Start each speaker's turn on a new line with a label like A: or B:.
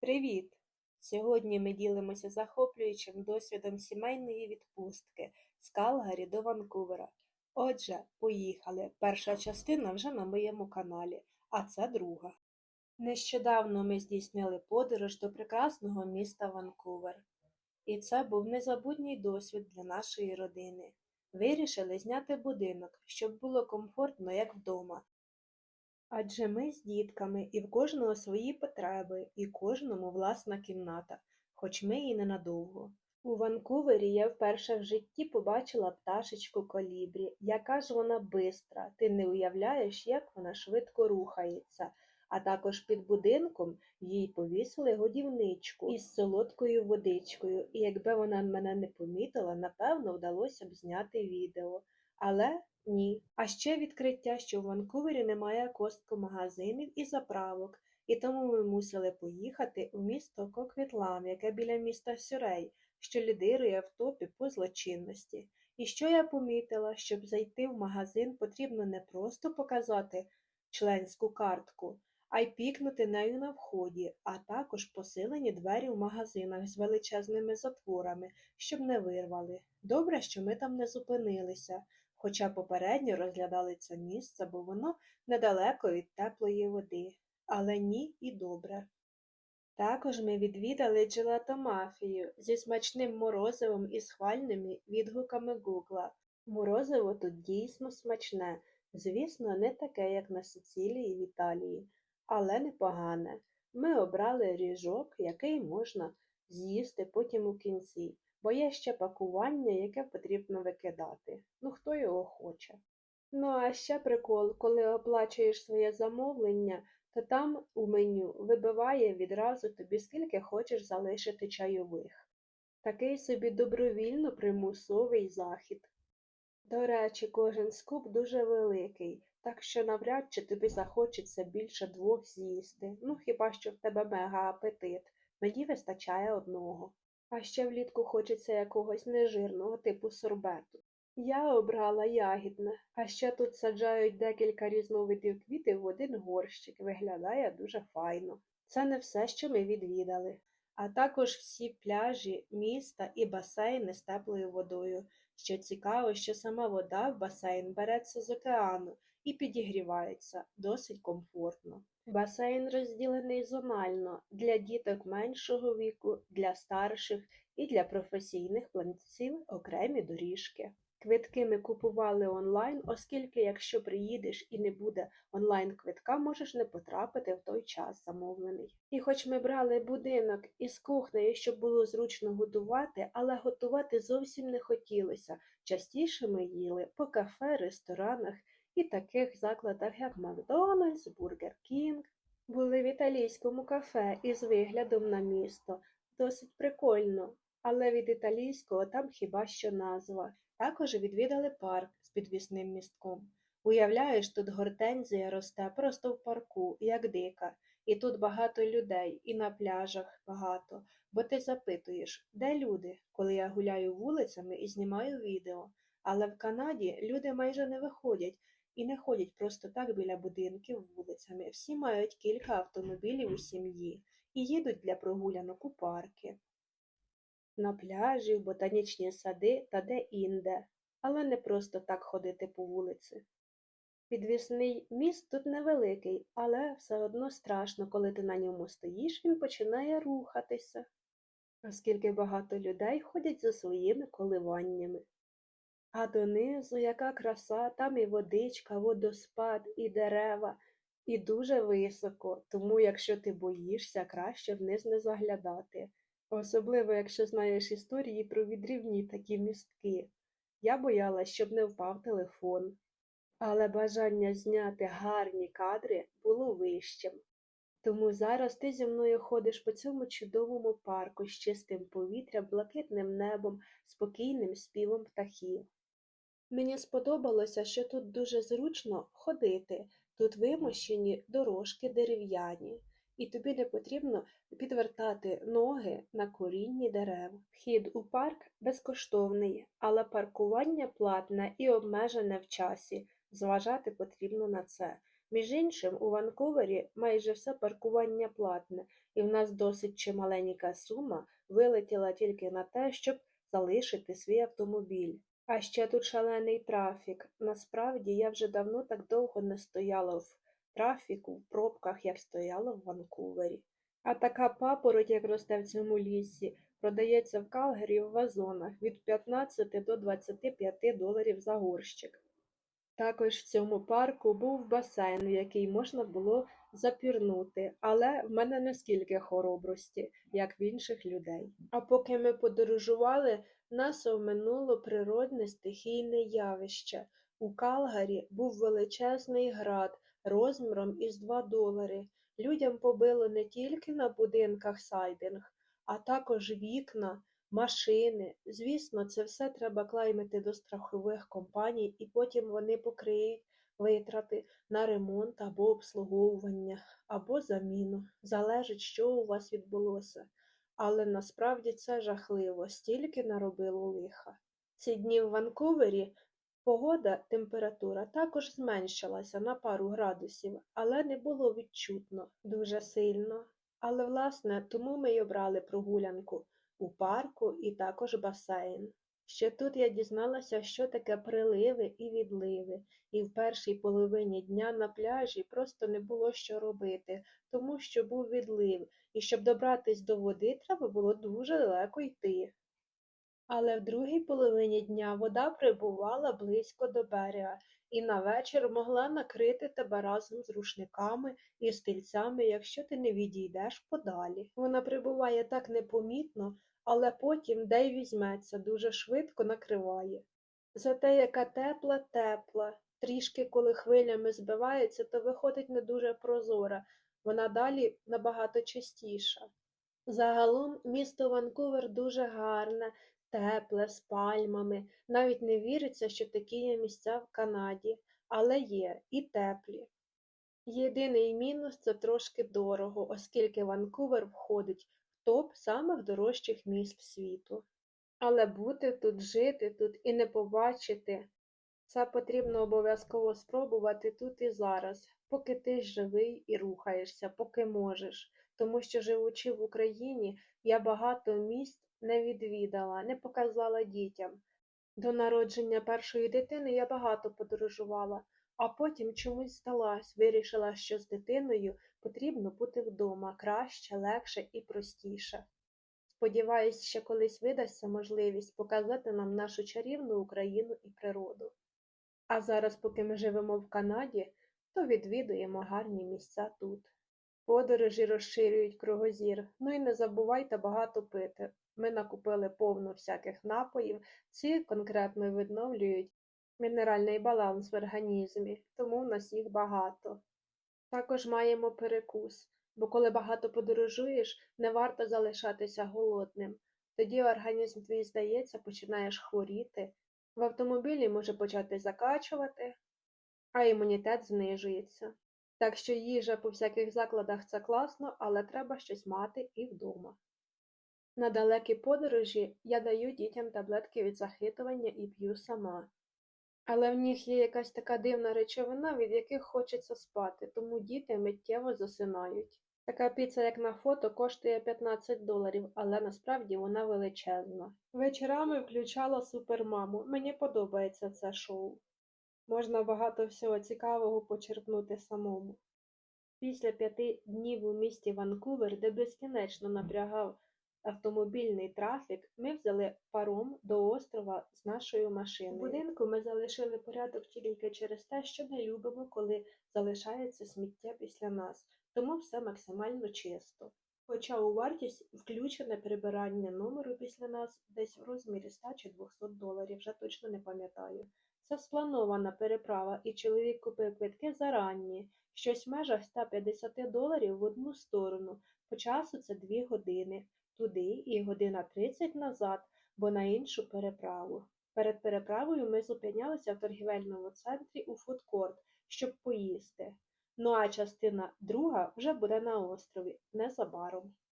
A: Привіт! Сьогодні ми ділимося захоплюючим досвідом сімейної відпустки з Калгарі до Ванкувера. Отже, поїхали. Перша частина вже на моєму каналі, а це друга. Нещодавно ми здійснили подорож до прекрасного міста Ванкувер. І це був незабутній досвід для нашої родини. Вирішили зняти будинок, щоб було комфортно, як вдома. Адже ми з дітками, і в кожного свої потреби, і кожному власна кімната, хоч ми і ненадовго. У Ванкувері я вперше в житті побачила пташечку колібрі. Яка ж вона бистра, ти не уявляєш, як вона швидко рухається. А також під будинком їй повісили годівничку із солодкою водичкою, і якби вона мене не помітила, напевно, вдалося б зняти відео. Але ні. А ще відкриття, що в Ванкувері немає костко-магазинів і заправок, і тому ми мусили поїхати у місто Коквітлам, яке біля міста Сюрей, що лідирує в топі по злочинності. І що я помітила, щоб зайти в магазин, потрібно не просто показати членську картку, а й пікнути нею на вході, а також посилені двері в магазинах з величезними затворами, щоб не вирвали. Добре, що ми там не зупинилися хоча попередньо розглядали це місце, бо воно недалеко від теплої води, але ні і добре. Також ми відвідали джелатомафію зі смачним морозивом і схвальними відгуками Гугла. Морозиво тут дійсно смачне, звісно, не таке, як на Сицилії в Італії, але непогане. Ми обрали ріжок, який можна з'їсти потім у кінці бо є ще пакування, яке потрібно викидати. Ну хто його хоче. Ну, а ще прикол, коли оплачуєш своє замовлення, то там у меню вибиває відразу тобі, скільки хочеш залишити чайових. Такий собі добровільно примусовий захід. До речі, кожен скуп дуже великий, так що навряд чи тобі захочеться більше двох з'їсти. Ну хіба що в тебе мега апетит, мені вистачає одного. А ще влітку хочеться якогось нежирного типу сорбету. Я обрала ягідне, а ще тут саджають декілька різновидів квітів в один горщик, виглядає дуже файно. Це не все, що ми відвідали, а також всі пляжі, міста і басейни з теплою водою. Що цікаво, що сама вода в басейн береться з океану і підігрівається досить комфортно. Басейн розділений зонально для діток меншого віку, для старших і для професійних планців окремі доріжки. Квитки ми купували онлайн, оскільки, якщо приїдеш і не буде онлайн квитка, можеш не потрапити в той час замовлений. І хоч ми брали будинок із кухнею, щоб було зручно готувати, але готувати зовсім не хотілося. Частіше ми їли по кафе, ресторанах і таких закладах, як Макдональдс, Бургер Кінг, були в італійському кафе із виглядом на місто. Досить прикольно, але від італійського там хіба що назва. Також відвідали парк з підвісним містком. Уявляєш, тут гортензія росте просто в парку, як дика, і тут багато людей, і на пляжах багато, бо ти запитуєш, де люди, коли я гуляю вулицями і знімаю відео. Але в Канаді люди майже не виходять, і не ходять просто так біля будинків вулицями. Всі мають кілька автомобілів у сім'ї і їдуть для прогулянок у парки, на пляжі, в ботанічні сади та де-інде, але не просто так ходити по вулиці. Підвісний міст тут невеликий, але все одно страшно, коли ти на ньому стоїш, він починає рухатися, оскільки багато людей ходять за своїми коливаннями. А донизу яка краса, там і водичка, водоспад, і дерева, і дуже високо, тому якщо ти боїшся, краще вниз не заглядати, особливо якщо знаєш історії про відрівні такі містки. Я боялась, щоб не впав телефон, але бажання зняти гарні кадри було вищим. Тому зараз ти зі мною ходиш по цьому чудовому парку з чистим повітрям, блакитним небом, спокійним співом птахів. Мені сподобалося, що тут дуже зручно ходити, тут вимощені дорожки дерев'яні, і тобі не потрібно підвертати ноги на корінні дерев. Вхід у парк безкоштовний, але паркування платне і обмежене в часі. Зважати потрібно на це. Між іншим, у Ванкувері майже все паркування платне, і в нас досить чималенька сума вилетіла тільки на те, щоб залишити свій автомобіль. А ще тут шалений трафік. Насправді я вже давно так довго не стояла в трафіку, в пробках, як стояла в Ванкувері. А така папороть, як росте в цьому лісі, продається в Калгарі в вазонах від 15 до 25 доларів за горщик. Також в цьому парку був басейн, в який можна було запірнути, але в мене не скільки хоробрості, як в інших людей. А поки ми подорожували, нас оминуло природне стихійне явище. У Калгарі був величезний град розміром із 2 долари. Людям побило не тільки на будинках сайдинг, а також вікна, машини. Звісно, це все треба клеймити до страхових компаній, і потім вони покриють витрати на ремонт або обслуговування, або заміну. Залежить, що у вас відбулося. Але насправді це жахливо, стільки наробило лиха. Ці дні в Ванкувері погода, температура також зменшилася на пару градусів, але не було відчутно дуже сильно. Але, власне, тому ми й обрали прогулянку у парку і також басейн. Ще тут я дізналася, що таке приливи і відливи, і в першій половині дня на пляжі просто не було що робити, тому що був відлив, і щоб добратись до води, треба було дуже далеко йти. Але в другій половині дня вода прибувала близько до берега, і на вечір могла накрити тебе разом з рушниками і стільцями, якщо ти не відійдеш подалі. Вона прибуває так непомітно, але потім, де й візьметься, дуже швидко накриває. Зате яка тепла, тепла. Трішки, коли хвилями збивається, то виходить не дуже прозора, вона далі набагато чистіша. Загалом місто Ванкувер дуже гарне, тепле, з пальмами. Навіть не віриться, що такі є місця в Канаді, але є і теплі. Єдиний мінус це трошки дорого, оскільки Ванкувер входить в топ самих дорожчих міст світу. Але бути тут, жити тут і не побачити це потрібно обов'язково спробувати тут і зараз, поки ти живий і рухаєшся, поки можеш. Тому що, живучи в Україні, я багато місць не відвідала, не показала дітям. До народження першої дитини я багато подорожувала, а потім чомусь здалась, вирішила, що з дитиною потрібно бути вдома краще, легше і простіше. Сподіваюсь, ще колись видасться можливість показати нам нашу чарівну Україну і природу. А зараз, поки ми живемо в Канаді, то відвідуємо гарні місця тут. Подорожі розширюють кругозір, ну і не забувайте багато пити. Ми накупили повно всяких напоїв, ці конкретно відновлюють мінеральний баланс в організмі, тому в нас їх багато. Також маємо перекус, бо коли багато подорожуєш, не варто залишатися голодним. Тоді організм твій, здається, починаєш хворіти, в автомобілі може почати закачувати, а імунітет знижується. Так що їжа по всяких закладах це класно, але треба щось мати і вдома. На далекі подорожі я даю дітям таблетки від захитування і п'ю сама. Але в них є якась така дивна речовина, від яких хочеться спати, тому діти миттєво засинають. Така піца, як на фото, коштує 15 доларів, але насправді вона величезна. Вечорами включала супермаму. Мені подобається це шоу. Можна багато всього цікавого почерпнути самому. Після п'яти днів у місті Ванкувер, де безкінечно напрягав автомобільний трафік, ми взяли паром до острова з нашою машиною. В будинку ми залишили порядок тільки через те, що не любимо, коли залишається сміття після нас тому все максимально чисто. Хоча у вартість включене прибирання номеру після нас десь в розмірі 100 чи 200 доларів, вже точно не пам'ятаю. Це спланована переправа, і чоловік купив квитки зарані, щось в межах 150 доларів в одну сторону. По часу це 2 години туди і година 30 назад, бо на іншу переправу. Перед переправою ми зупинялися в торгівельному центрі у фудкорт, щоб поїсти. Ну а частина друга вже буде на острові незабаром.